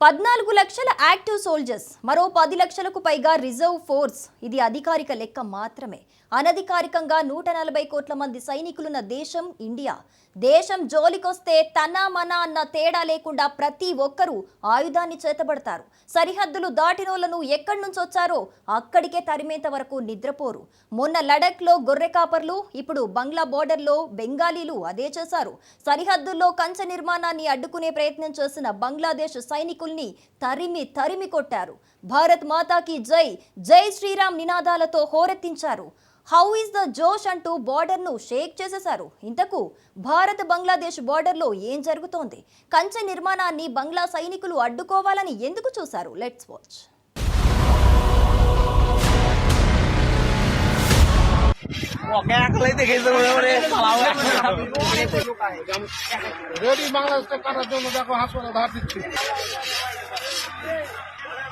పద్నాలుగు లక్షల active soldiers మరో పది లక్షలకు పైగా రిజర్వ్ ఫోర్స్. ఇది అధికారిక లెక్క మాత్రమే. అనధికారికంగా నూట నలభై కోట్ల మంది సైనికులున్న దేశం ఇండియా. దేశం జోలికొస్తే తన మన అన్న తేడా లేకుండా ప్రతి ఒక్కరూ ఆయుధాన్ని చేతబడతారు. సరిహద్దులు దాటినోళ్ళను ఎక్కడి నుంచి వచ్చారో అక్కడికే తరిమేంత వరకు నిద్రపోరు. మొన్న లడఖ్లో గొర్రె కాపర్లు ఇప్పుడు బంగ్లా బోర్డర్లో బెంగాలీలు అదే చేశారు. సరిహద్దుల్లో కంచె నిర్మాణాన్ని అడ్డుకునే ప్రయత్నం చేసిన బంగ్లాదేశ్ సైనికుల్ని తరిమి తరిమి కొట్టారు. భారత్ మాతాకి జై జై శ్రీరామ్ నినాదాలతో హోరెత్తించారు హౌ ఇస్ ద జోష్ అంటూ బార్డర్ను షేక్ చేసేశారు ఇంతకు భారత్ బంగ్లాదేశ్ బార్డర్లో ఏం జరుగుతోంది కంచె నిర్మాణాన్ని బంగ్లా సైనికులు అడ్డుకోవాలని ఎందుకు చూశారు లెట్స్ వాచ్ ఒక ఎక్కలైతే గెలుచుకునే রেডি বাংলাদেশকে কাটার জন্য দেখো হাসপাতাল ধার দিচ্ছি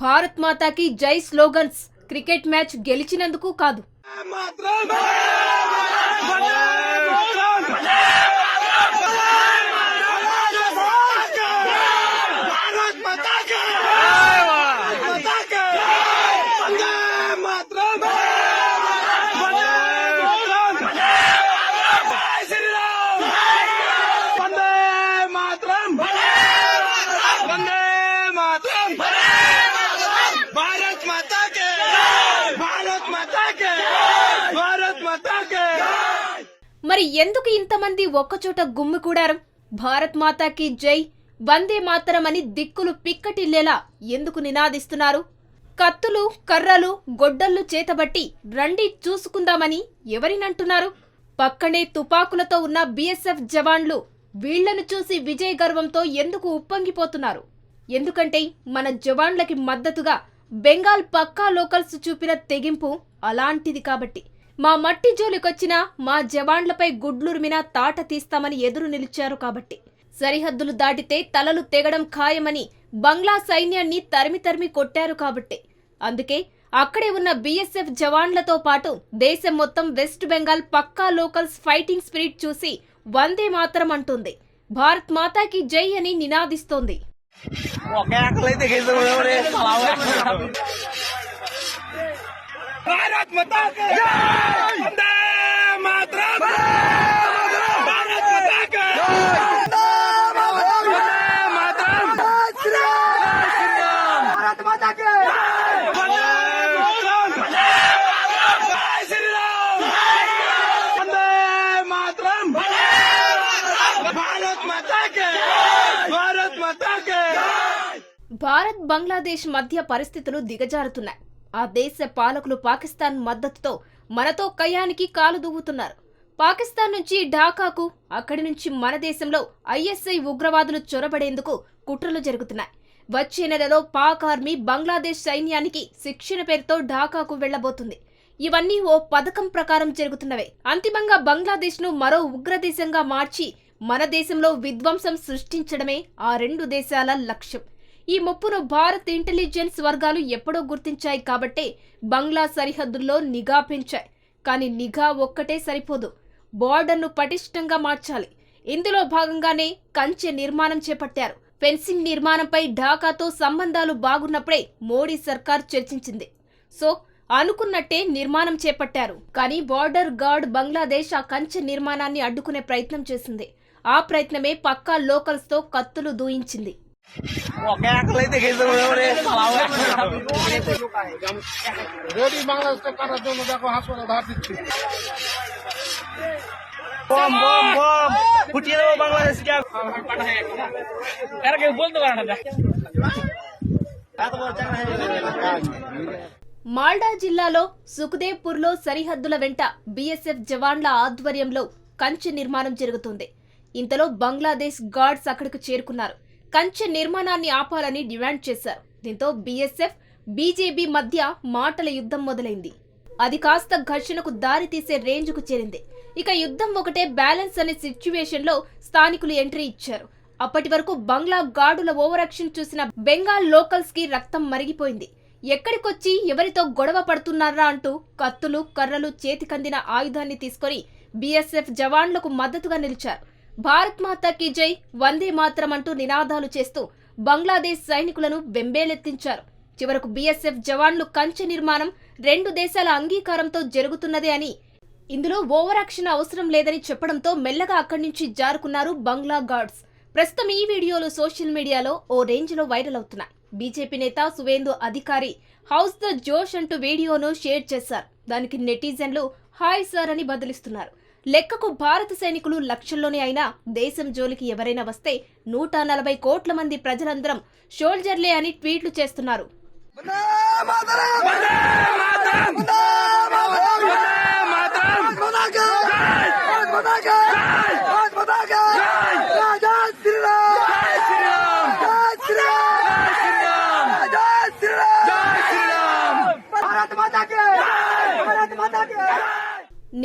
Bharat మాతాకి మాతాకి జై స్లోగన్స్. క్రికెట్ మ్యాచ్ గెలిచినందుకు కాదు మాతరం భారత్ మాతాకి మాతాకి వందే మాతరం వందే మాతరం జై శ్రీరామ్ వందే మాతరం వందే మాతరం భారత్ మాతాకి భారత్ మాతాకి భారత్ మాతాకి మరి ఎందుకు ఇంతమంది ఒక్కచోట గుమ్మికూడారు భారత్ మాతాకి జై వందే మాతరం అని దిక్కులు పిక్కటిల్లేలా ఎందుకు నినాదిస్తున్నారు? కత్తులు కర్రలు గొడ్డళ్ళు చేతబట్టి రండి చూసుకుందామని ఎవరినంటున్నారు? పక్కనే తుపాకులతో ఉన్న బీఎస్ఎఫ్ జవాన్లు వీళ్ళను చూసి విజయ గర్వంతో ఎందుకు ఉప్పొంగిపోతున్నారు? ఎందుకంటే మన జవాన్లకి మద్దతుగా బెంగాల్ పక్కా లోకల్స్ చూపిన తెగింపు అలాంటిది కాబట్టి. మా మట్టి జోలికొచ్చినా మా జవాన్లపై గుడ్లురిమినా తాట తీస్తామని ఎదురు నిలిచారు కాబట్టి. సరిహద్దులు దాటితే తలలు తెగడం ఖాయమని బంగ్లా సైన్యాన్ని తరిమి తరిమి కొట్టారు కాబట్టి. అందుకే అక్కడే ఉన్న బీఎస్ఎఫ్ జవాన్లతో పాటు దేశం మొత్తం వెస్ట్ బెంగాల్ పక్కా లోకల్స్ ఫైటింగ్ స్పిరిట్ చూసి వందే మాత్రం అంటుంది. భారత్ మాతాకి జై అని నినాదిస్తోంది. మాతాకి వందే మాతరం జై శ్రీరామ్ వందే మాతరం భారత్ మాతాకి భారత్ మాతాకి భారత్ బంగ్లాదేశ్ మధ్య పరిస్థితులు దిగజారుతున్నాయి ఆ దేశ పాలకులు పాకిస్తాన్ మద్దతుతో మనతో కయానికి కాలు దూవుతున్నారు. పాకిస్తాన్ నుంచి ఢాకాకు అక్కడి నుంచి మన దేశంలో ఐఎస్ఐ ఉగ్రవాదులు చొరబడేందుకు కుట్రలు జరుగుతున్నాయి. వచ్చే నెలలో పాక్ ఆర్మీ బంగ్లాదేశ్ సైన్యానికి శిక్షణ పేరుతో ఢాకాకు వెళ్ళబోతుంది ఇవన్నీ ఓ పథకం ప్రకారం జరుగుతున్నవే. అంతిమంగా బంగ్లాదేశ్ను మరో ఉగ్రదేశంగా మార్చి మన దేశంలో విధ్వంసం సృష్టించడమే ఆ రెండు దేశాల లక్ష్యం. ఈ ముప్పును భారత్ ఇంటెలిజెన్స్ వర్గాలు ఎప్పుడో గుర్తించాయి కాబట్టే బంగ్లా సరిహద్దుల్లో నిఘా పెంచాయి. కానీ నిఘా ఒక్కటే సరిపోదు. బోర్డర్ను పటిష్టంగా మార్చాలి. ఇందులో భాగంగానే కంచె నిర్మాణం చేపట్టారు. ఫెన్సింగ్ నిర్మాణంపై ఢాకాతో సంబంధాలు బాగున్నప్పుడే మోడీ సర్కార్ చర్చించింది. సో అనుకున్నట్టే నిర్మాణం చేపట్టారు. కానీ బార్డర్ గార్డ్ బంగ్లాదేశ్ ఆ కంచె నిర్మాణాన్ని అడ్డుకునే ప్రయత్నం చేసింది. ఆ ప్రయత్నమే పక్కా లోకల్స్తో కత్తులు దూయించింది. ఒక ఎక్కలైతే గెలుచుకునే রেডি বাংলাদেশকে কাটার জন্য দেখো হাসপাতাল ধার দিচ্ছি বম বম বম ফুটিয়ে দেবো বাংলাদেশ এরা কেউ বলতে পারে না మాల్డా జిల్లాలో సుఖదేవ్పూర్లో సరిహద్దుల వెంట బీఎస్ఎఫ్ జవాన్ల ఆధ్వర్యంలో కంచె నిర్మాణం జరుగుతుంది ఇంతలో బంగ్లాదేశ్ గార్డ్స్ అక్కడికి చేరుకున్నారు కంచె నిర్మాణాన్ని ఆపాలని డిమాండ్ చేశారు. దీంతో బీఎస్ఎఫ్ బీజేపీ మధ్య మాటల యుద్ధం మొదలైంది. అది కాస్త ఘర్షణకు దారితీసే రేంజ్కు చేరింది. ఇక యుద్ధం ఒకటే బ్యాలెన్స్ అనే సిచ్యువేషన్లో స్థానికులు ఎంట్రీ ఇచ్చారు. అప్పటి వరకు బంగ్లా గాడుల ఓవరాక్షన్ చూసిన బెంగాల్ లోకల్స్కి రక్తం మరిగిపోయింది. ఎక్కడికొచ్చి ఎవరితో గొడవ పడుతున్నారా అంటూ కత్తులు కర్రలు చేతికందిన ఆయుధాన్ని తీసుకొని బీఎస్ఎఫ్ జవాన్లకు మద్దతుగా నిలిచారు. భారత్ మాతాకి జై వందే మాత్రం అంటూ నినాదాలు చేస్తూ బంగ్లాదేశ్ సైనికులను బెంబేలెత్తించారు. చివరకు బీఎస్ఎఫ్ జవాన్లు కంచె నిర్మాణం రెండు దేశాల అంగీకారంతో జరుగుతున్నదే అని ఇందులో ఓవరాక్షన్ అవసరం లేదని చెప్పడంతో మెల్లగా అక్కడి నుంచి జారుకున్నారు బంగ్లా గార్డ్స్ ప్రస్తుతం ఈ వీడియోలు సోషల్ మీడియాలో ఓ రేంజ్లో వైరల్ అవుతున్నాయి. బీజేపీ నేత సువేందు అధికారి హౌస్ ద జోష్ అంటూ వీడియోను షేర్ చేశారు. దానికి నెటిజన్లు హాయ్ సార్ అని బదిలిస్తున్నారు. లెక్కకు భారత సైనికులు లక్షల్లోనే అయినా దేశం జోలికి ఎవరైనా వస్తే నూట నలభై కోట్ల మంది ప్రజలందరం షోల్జర్లే అని ట్వీట్లు చేస్తున్నారు వందే మాతరం వందే మాతరం వందే మాతరం వందే మాతరం జై మాతరం జై జై శ్రీరామ్ జై శ్రీరామ్ జై శ్రీరామ్ జై శ్రీరామ్ జై శ్రీరామ్ భారత్ మాతా కి భారత్ మాతా కి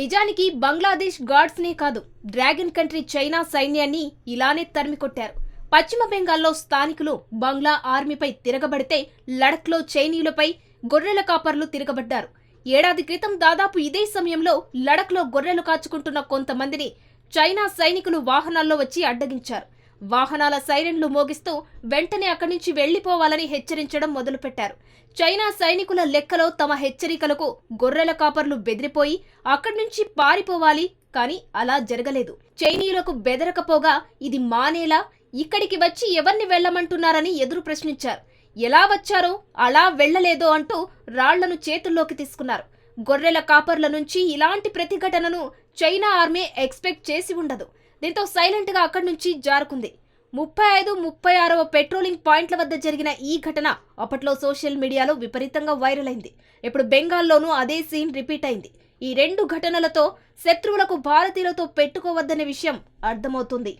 నిజానికి బంగ్లాదేశ్ గాడ్స్నే కాదు డ్రాగన్ కంట్రీ చైనా సైన్యాన్ని ఇలానే తరిమికొట్టారు. పశ్చిమ బెంగాల్లో స్థానికులు బంగ్లా ఆర్మీపై తిరగబడితే లడఖ్లో చైనీయులపై గొర్రెల కాపర్లు తిరగబడ్డారు. ఏడాది క్రితం దాదాపు ఇదే సమయంలో లడఖ్లో గొర్రెలు కాచుకుంటున్న కొంతమందిని చైనా సైనికులు వాహనాల్లో వచ్చి అడ్డగించారు. వాహనాల సైరన్లు మోగిస్తూ వెంటనే అక్కడి నుంచి వెళ్ళిపోవాలని హెచ్చరించడం మొదలుపెట్టారు. చైనా సైనికుల లెక్కలో తమ హెచ్చరికలకు గొర్రెల కాపర్లు బెదిరిపోయి అక్కడి నుంచి పారిపోవాలి కానీ అలా జరగలేదు. చైనీయులకు బెదరకపోగా ఇది మానేలా? ఇక్కడికి వచ్చి ఎవరిని వెళ్ళమంటున్నారని ఎదురు ప్రశ్నించారు. ఎలా వచ్చారో అలా వెళ్ళలేదో అంటూ రాళ్ళను చేతుల్లోకి తీసుకున్నారు. గొర్రెల కాపర్ల నుంచి ఇలాంటి ప్రతిఘటనను చైనా ఆర్మీ ఎక్స్పెక్ట్ చేసి ఉండదు. దీంతో సైలెంట్గా అక్కడి నుంచి జారుకుంది. ముప్పై ఐదు ముప్పై ఆరవ పెట్రోలింగ్ పాయింట్ల వద్ద జరిగిన ఈ ఘటన అప్పట్లో సోషల్ మీడియాలో విపరీతంగా వైరల్ అయింది. ఇప్పుడు బెంగాల్లోనూ అదే సీన్ రిపీట్ అయింది. ఈ రెండు ఘటనలతో శత్రువులకు భారతీయులతో పెట్టుకోవద్దనే విషయం అర్థమవుతుంది.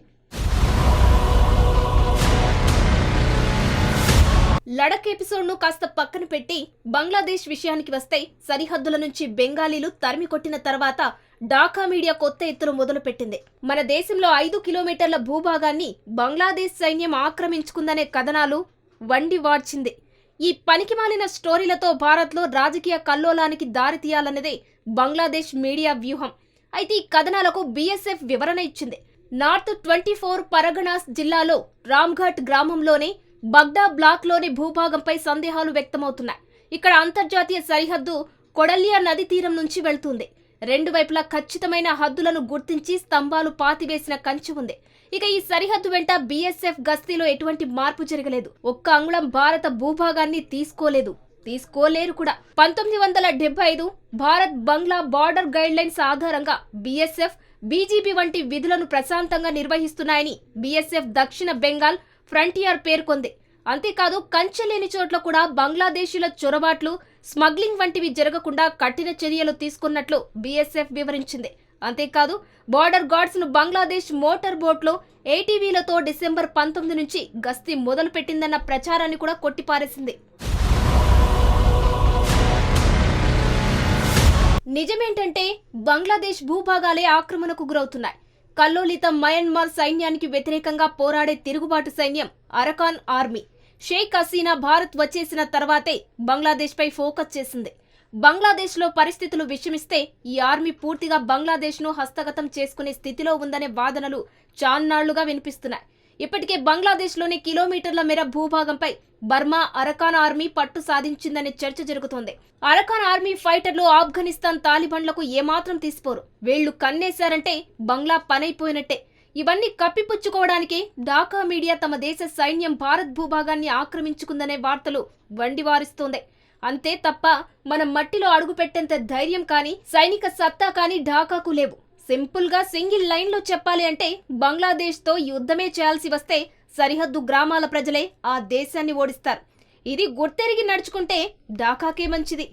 లడక్ ఎపిసోడ్ను కాస్త పక్కన పెట్టి బంగ్లాదేశ్ విషయానికి వస్తే సరిహద్దుల నుంచి బెంగాలీలు తరిమి కొట్టిన తర్వాత ఢాకా మీడియా కొత్త ఎత్తును మొదలుపెట్టింది. మన దేశంలో ఐదు కిలోమీటర్ల భూభాగాన్ని బంగ్లాదేశ్ సైన్యం ఆక్రమించుకుందనే కథనాలు వండి వాడ్చింది. ఈ పనికిమాలిన స్టోరీలతో భారత్లో రాజకీయ కల్లోలానికి దారితీయాలన్నదే బంగ్లాదేశ్ మీడియా వ్యూహం. అయితే ఈ కథనాలకు బీఎస్ఎఫ్ వివరణ ఇచ్చింది. నార్త్ ట్వంటీ ఫోర్ పరగణాస్ జిల్లాలో రామ్ఘాట్ గ్రామంలోని బగ్డా బ్లాక్లోని భూభాగంపై సందేహాలు వ్యక్తమవుతున్నాయి. ఇక్కడ అంతర్జాతీయ సరిహద్దు కొడలియా నది తీరం నుంచి వెళ్తుంది. రెండు వైపులా ఖచ్చితమైన హద్దులను గుర్తించి స్తంభాలు పాతివేసిన కంచె ఉంది. ఇక ఈ సరిహద్దు వెంట బీఎస్ఎఫ్ గస్తీలో ఎటువంటి మార్పు జరగలేదు. ఒక్క అంగుళం భారత భూభాగాన్ని తీసుకోలేదు. తీసుకోలేరు కూడా. పంతొమ్మిది వందల డెబ్బై ఐదు Bharat Bangla border guidelines ఆధారంగా బీఎస్ఎఫ్ బీజేపీ వంటి విధులను ప్రశాంతంగా నిర్వహిస్తున్నాయని బీఎస్ఎఫ్ దక్షిణ బెంగాల్ ఫ్రంటియర్ పేర్కొంది. అంతేకాదు కంచె లేని చోట్ల కూడా బంగ్లాదేశీల చొరబాట్లు స్మగ్లింగ్ వంటివి జరగకుండా కఠిన చర్యలు తీసుకున్నట్లు బీఎస్ఎఫ్ వివరించింది. అంతేకాదు బార్డర్ గార్డ్స్ను బంగ్లాదేశ్ మోటార్ బోట్లో ఏటీవీలతో డిసెంబర్ పంతొమ్మిది నుంచి గస్తీ మొదలుపెట్టిందన్న ప్రచారాన్ని కూడా కొట్టిపారేసింది. నిజమేంటంటే బంగ్లాదేశ్ భూభాగాలే ఆక్రమణకు గురవుతున్నాయి. కల్లోలిత మయన్మార్ సైన్యానికి వ్యతిరేకంగా పోరాడే తిరుగుబాటు సైన్యం అరకాన్ ఆర్మీ. షేక్ హసీనా భారత్ వచ్చేసిన తర్వాతే బంగ్లాదేశ్పై ఫోకస్ చేసింది. బంగ్లాదేశ్లో పరిస్థితులు విషమిస్తే ఈ ఆర్మీ పూర్తిగా బంగ్లాదేశ్ను హస్తగతం చేసుకునే స్థితిలో ఉందనే వాదనలు చాన్నాళ్ళుగా వినిపిస్తున్నాయి. ఇప్పటికే బంగ్లాదేశ్లోని కిలోమీటర్ల మేర భూభాగంపై బర్మా అరకాన్ ఆర్మీ పట్టు సాధించిందనే చర్చ జరుగుతోంది. అరకాన్ ఆర్మీ ఫైటర్లు ఆఫ్ఘనిస్తాన్ తాలిబాన్లకు ఏమాత్రం తీసిపోరు. వీళ్ళు కన్నేశారంటే బంగ్లా పనైపోయినట్టే. ఇవన్నీ కప్పిపుచ్చుకోవడానికే ఢాకా మీడియా తమ దేశ సైన్యం భారత్ భూభాగాన్ని ఆక్రమించుకుందనే వార్తలు వండివారిస్తోంది. అంతే తప్ప మనం మట్టిలో అడుగుపెట్టేంత ధైర్యం కానీ సైనిక సత్తా కానీ ఢాకాకు లేవు. సింపుల్గా సింగిల్ లైన్లో చెప్పాలి అంటే బంగ్లాదేశ్తో యుద్ధమే చేయాల్సి వస్తే సరిహద్దు గ్రామాల ప్రజలే ఆ దేశాన్ని ఓడిస్తారు. ఇది గుర్తెరిగి నడుచుకుంటే ఢాకాకే మంచిది.